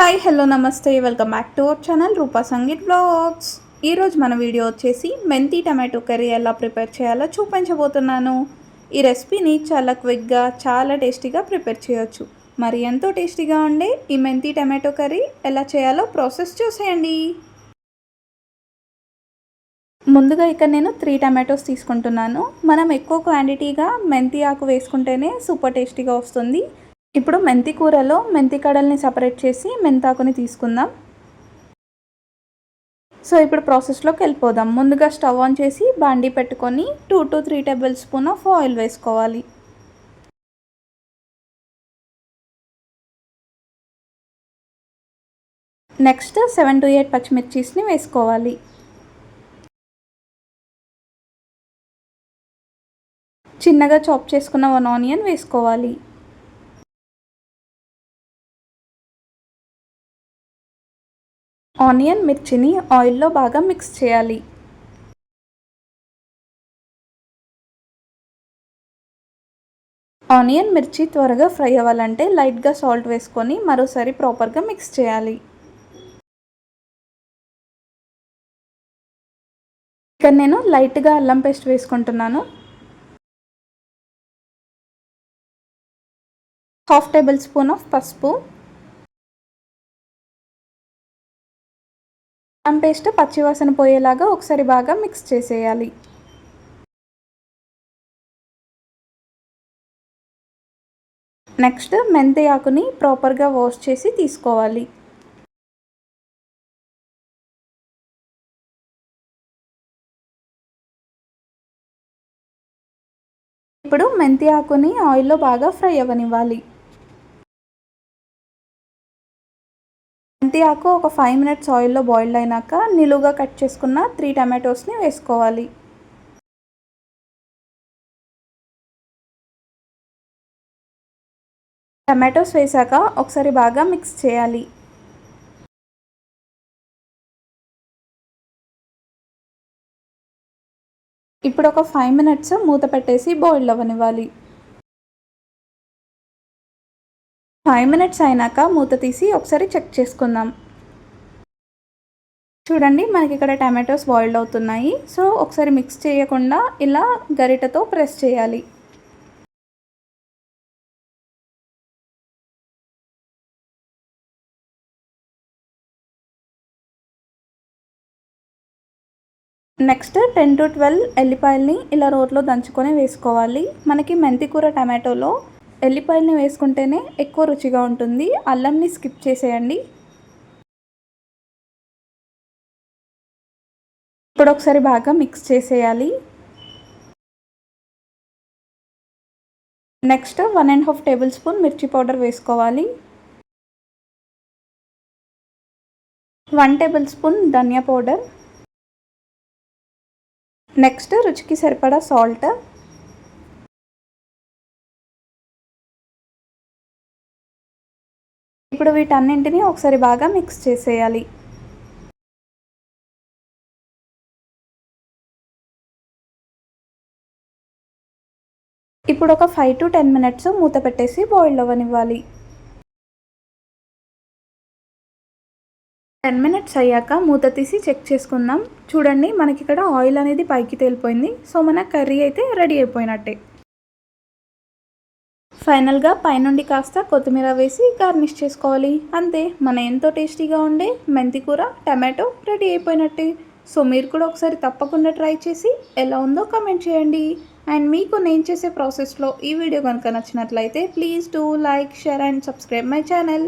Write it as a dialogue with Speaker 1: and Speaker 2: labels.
Speaker 1: Hi hello నమస్తే. Welcome back to our channel Roopa Sangeeth blogs. ఈరోజు మన video వచ్చేసి మెంతి టమాటో కర్రీ ఎలా ప్రిపేర్ చేయాలో చూపించబోతున్నాను. ఈ రెసిపీని చాలా క్విక్గా చాలా టేస్టీగా ప్రిపేర్ చేయొచ్చు. మరి ఎంతో టేస్టీగా ఉండే ఈ మెంతి టమాటో కర్రీ ఎలా చేయాలో ప్రాసెస్ చూసేయండి. ముందుగా ఇక్కడ నేను త్రీ టమాటోస్ తీసుకుంటున్నాను. మనం ఎక్కువ క్వాంటిటీగా మెంతి ఆకు వేసుకుంటేనే సూపర్ టేస్టీగా వస్తుంది. ఇప్పుడు మెంతి కూరలో మెంతి కడల్ని సపరేట్ చేసి మెంతాకుని తీసుకుందాం. సో ఇప్పుడు ప్రాసెస్లోకి వెళ్ళిపోదాం. ముందుగా స్టవ్ ఆన్ చేసి బాండీ పెట్టుకొని two to three tablespoon of oil వేసుకోవాలి. నెక్స్ట్ సెవెన్ టు ఎయిట్ పచ్చిమిర్చీస్ని వేసుకోవాలి. చిన్నగా చాప్ చేసుకున్న వన్ ఆనియన్ వేసుకోవాలి. ఆనియన్ మిర్చిని ఆయిల్లో బాగా మిక్స్ చేయాలి. ఆనియన్ మిర్చి త్వరగా ఫ్రై అవ్వాలంటే లైట్గా సాల్ట్ వేసుకొని మరోసారి ప్రాపర్గా మిక్స్ చేయాలి. ఇక్కడ నేను లైట్గా అల్లం పేస్ట్ వేసుకుంటున్నాను. హాఫ్ టేబుల్ స్పూన్ ఆఫ్ పసుపు. అల్లం పేస్ట్ పచ్చివాసన పోయేలాగా ఒకసారి బాగా మిక్స్ చేసేయాలి. నెక్స్ట్ మెంతి ఆకుని ప్రాపర్గా వాష్ చేసి తీసుకోవాలి. ఇప్పుడు మెంతి ఆకుని ఆయిల్లో బాగా ఫ్రై అవ్వనివ్వాలి. మెంతి ఆకు ఒక ఫైవ్ మినిట్స్ ఆయిల్లో బాయిల్డ్ అయినాక నిలువుగా కట్ చేసుకున్న త్రీ టమాటోస్ని వేసుకోవాలి. టమాటోస్ వేసాక ఒకసారి బాగా మిక్స్ చేయాలి. ఇప్పుడు ఒక ఫైవ్ మినిట్స్ మూత పెట్టేసి బాయిల్ అవ్వనివ్వాలి. ఫైవ్ మినిట్స్ అయినాక మూత తీసి ఒకసారి చెక్ చేసుకుందాం. చూడండి మనకి ఇక్కడ టమాటోస్ బాయిల్డ్ అవుతున్నాయి. సో ఒకసారి మిక్స్ చేయకుండా ఇలా గరిటతో ప్రెస్ చేయాలి. నెక్స్ట్ టెన్ టు ట్వెల్వ్ ఎల్లిపాయల్ని ఇలా రోట్లో దంచుకొని వేసుకోవాలి. మనకి మెంతికూర టమాటోలో ఎల్లిపాయలని వేసుకుంటేనే ఎక్కువ రుచిగా ఉంటుంది. అల్లంని స్కిప్ చేసేయండి. ఇప్పుడు ఒకసారి బాగా మిక్స్ చేసేయాలి. Next one and half table spoon మిర్చి పౌడర్ వేసుకోవాలి. వన్ టేబుల్ స్పూన్ ధనియా పౌడర్. నెక్స్ట్ రుచికి సరిపడా సాల్ట్. ఇప్పుడు వీటన్నింటినీ ఒకసారి బాగా మిక్స్ చేసేయాలి. ఇప్పుడు ఒక ఫైవ్ టు టెన్ మినిట్స్ మూత పెట్టేసి బాయిల్ అవ్వనివ్వాలి. టెన్ మినిట్స్ అయ్యాక మూత తీసి చెక్ చేసుకుందాం. చూడండి మనకి ఇక్కడ ఆయిల్ అనేది పైకి తేలిపోయింది. సో మన కర్రీ అయితే రెడీ అయిపోయినట్టే. ఫైనల్గా పైనుండి కాస్త కొత్తిమీర వేసి గార్నిష్ చేసుకోవాలి. అంతే మన ఎంతో టేస్టీగా ఉండే మెంతి కూర టమాటో రెడీ అయిపోయినట్టే. సో మీరు కూడా ఒకసారి తప్పకుండా ట్రై చేసి ఎలా ఉందో కమెంట్ చేయండి. అండ్ మీకు నేను చేసే ప్రాసెస్లో ఈ వీడియో కనుక నచ్చినట్లయితే please do like share and subscribe my channel.